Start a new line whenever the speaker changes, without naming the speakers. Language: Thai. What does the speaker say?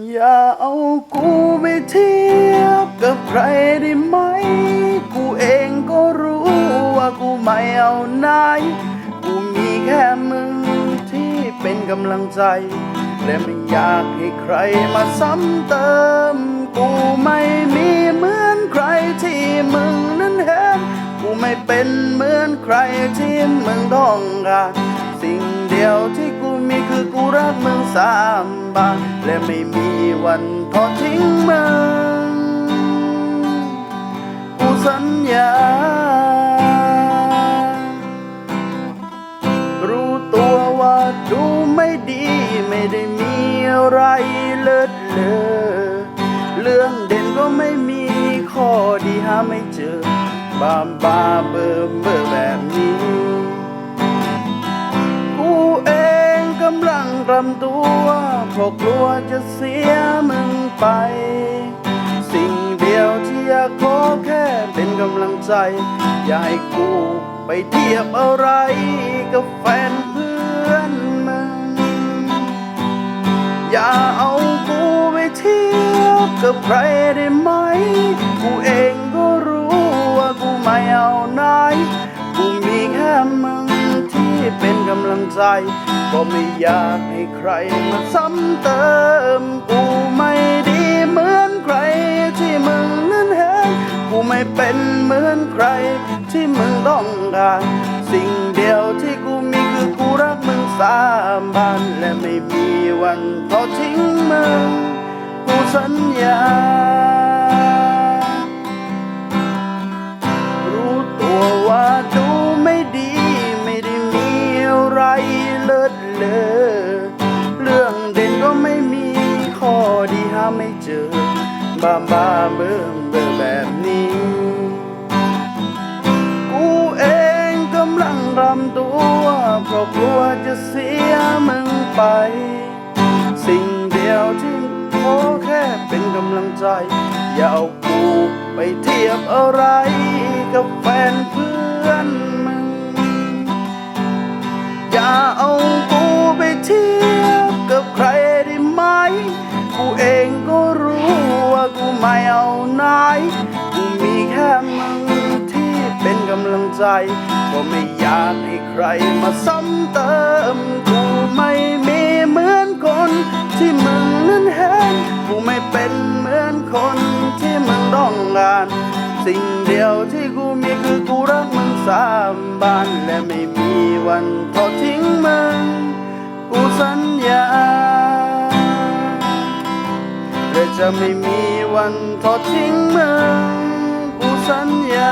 อย่าเอากูไปเทียบกับใครได้ไหม กูเองก็รู้ว่ากูไม่เอาไหน กูมีแค่มึงที่เป็นกำลังใจ และไม่อยากให้ใครมาซ้ำเติม กูไม่มีเหมือนใครที่มึงนั้นเห็น กูไม่เป็นเหมือนใครที่มึงต้องการ สิ่งเดียวที่ีคือกูรักมึงสามบานและไม่มีวันทอดทิ้งมึงกูสัญญา รู้ตัวว่าดูไม่ดีไม่ได้มีอะไรเลิศเลอเรื่องเด่นก็ไม่มีข้อดีหาไม่เจอบามบาำตัวเพราะกลัวจะเสียมึงไป สิ่งเดียวที่อยากขอแค่เป็นกำลังใจ อย่าให้กูไปเทียบอะไรกับแฟนเพื่อนมึง อย่าเอากูไปเทียบกับใครได้ไหม กูเองก็รู้ว่ากูไม่เอาไหนกูมีแค่มึงที่ เป็นกำลังใจ ก็ไม่อยากให้ใครมาซ้ำเติม กูไม่ดีเหมือนใครที่มึงนั้นเห็น กูไม่เป็นเหมือนใครที่มึงต้องการ สิ่งเดียวที่กูมีคือกูรักมึงสามพันและไม่มีวันทอดทิ้งมึง กูสัญญา เลอเรื่องเด่นก็ไม่มีข้อดีหาไม่เจอ บ้าบ้าเบิ่มเบิ่แบบนี้ กูเองกำลังรำตัว เพราะกลัวจะเสียมึงไป สิ่งเดียวที่ขอแค่เป็นกำลังใจ อย่าเอากูไปเทียบอะไรกับแฟนเพื่อ กูเองก็รู้ว่ากูไม่เอาไหนกูมีแค่มึงที่เป็นกำลังใจก็ไม่อยากให้ใครมาซ้ำเติม กูไม่มีเหมือนคนที่มึงนั้นเห็น กูไม่เป็นเหมือนคนที่มึงต้องการสิ่งเดียวที่กูมีคือกูรักมึงสามบานและไม่มีวันทอดทิ้งมึง กูสัญญา จะไม่มีวันทอดทิ้งมึงผู้สัญญา